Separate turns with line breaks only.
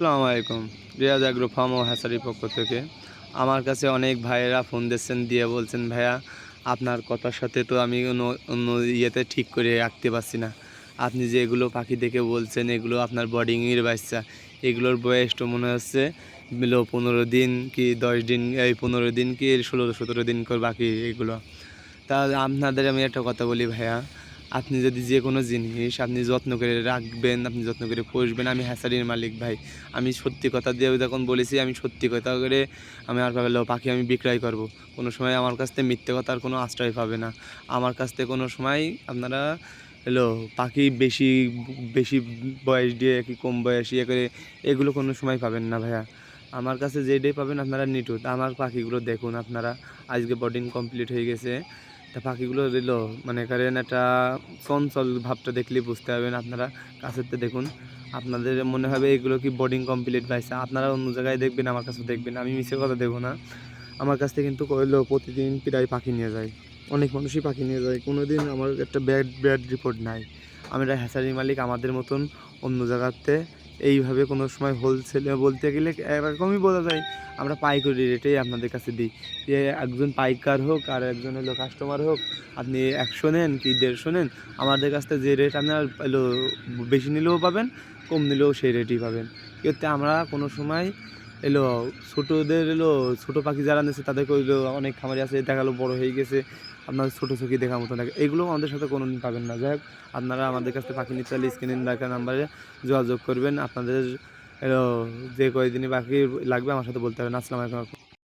আসসালামু আলাইকুম। Riaz agro farm ও হ্যাসারির পক্ষ থেকে আমার কাছে অনেক ভাইয়েরা ফোন দিচ্ছেন, দিয়ে বলছেন, ভাইয়া, আপনার কথার সাথে তো আমি অন্য ইয়েতে ঠিক করে রাখতে পারছি না। আপনি যে এগুলো পাখি দেখে বলছেন, এগুলো আপনার বডিংয়ের বাচ্চা। এগুলোর বয়স তো মনে হচ্ছে বিলো পনেরো দিন কি দশ দিন, এই পনেরো দিন কি ষোলো সতেরো দিন করে বাকি এগুলো। তা আপনাদের আমি একটা কথা বলি, ভাইয়া। আপনি যদি যে কোনো জিনিস আপনি যত্ন করে রাখবেন, আপনি যত্ন করে পুষবেন, আমি হ্যাসারির মালিক ভাই। আমি সত্যি কথা দিয়ে যখন বলেছি, আমি সত্যি কথা করে আমি আর ভাবলো পাখি আমি বিক্রয় করব। কোনো সময় আমার কাছ থেকে মিথ্যে কথার কোনো আশ্রয় পাবে না। আমার কাছ থেকে কোনো সময় আপনারা হলো পাখি বেশি বেশি বয়স দিয়ে কি কম বয়স ইয়ে করে এগুলো কোনো সময় পাবেন না ভাইয়া। আমার কাছে যেটাই পাবেন আপনারা নিটুত আমার পাখিগুলো দেখুন আপনারা। আজকে বডিং কমপ্লিট হয়ে গেছে। তা পাখিগুলো দিল। মানে করেন একটা চঞ্চল ভাবটা দেখলে বুঝতে পারবেন আপনারা। কাছেতে দেখুন। আপনাদের মনে হবে এগুলো কি বোর্ডিং কমপ্লিট পাইছে আপনারা অন্য জায়গায় দেখবেন, আমার কাছে দেখবেন। আমি মিশে কথা দেবো না। আমার কাছ থেকে কিন্তু কইলো, প্রতিদিন প্রায় পাখি নিয়ে যায়। অনেক মানুষই পাখি নিয়ে যায়। কোনো দিন আমার একটা ব্যাড ব্যাড রিপোর্ট নাই। আমরা হ্যাসারি মালিক, আমাদের মতন অন্য জায়গাতে এইভাবে কোনো সময় হোলসেলে বলতে গেলে এরকমই বলা যায়। আমরা পাইকারি রেটেই আপনাদের কাছে দিই। যে একজন পাইকার হোক আর একজন হলো কাস্টমার হোক, আপনি একশো নেন কি দেড়শো নেন, আমাদের কাছ থেকে যে রেট আপনার বেশি নিলেও পাবেন, কম নিলেও সেই রেটই পাবেন। এতে আমরা কোনো সময় এলো, ছোটোদের এলো, ছোটো পাখি যারা নিয়েছে তাদেরকে এলো অনেক খামারি আছে, দেখাল, বড় হয়ে গেছে। আপনার ছোটো চোখি দেখার মতো লাগে। এগুলো আমাদের সাথে কোনো দিন পাবেন না। যাই আপনারা আমাদের কাছ থেকে পাখি নিতে চাইলে স্ক্রিনে দেখা নাম্বারে যোগাযোগ করবেন। আপনাদের, এলো, যে কয়দিনই পাখি লাগবে আমার সাথে বলতে হবে আসসালামু আলাইকুম।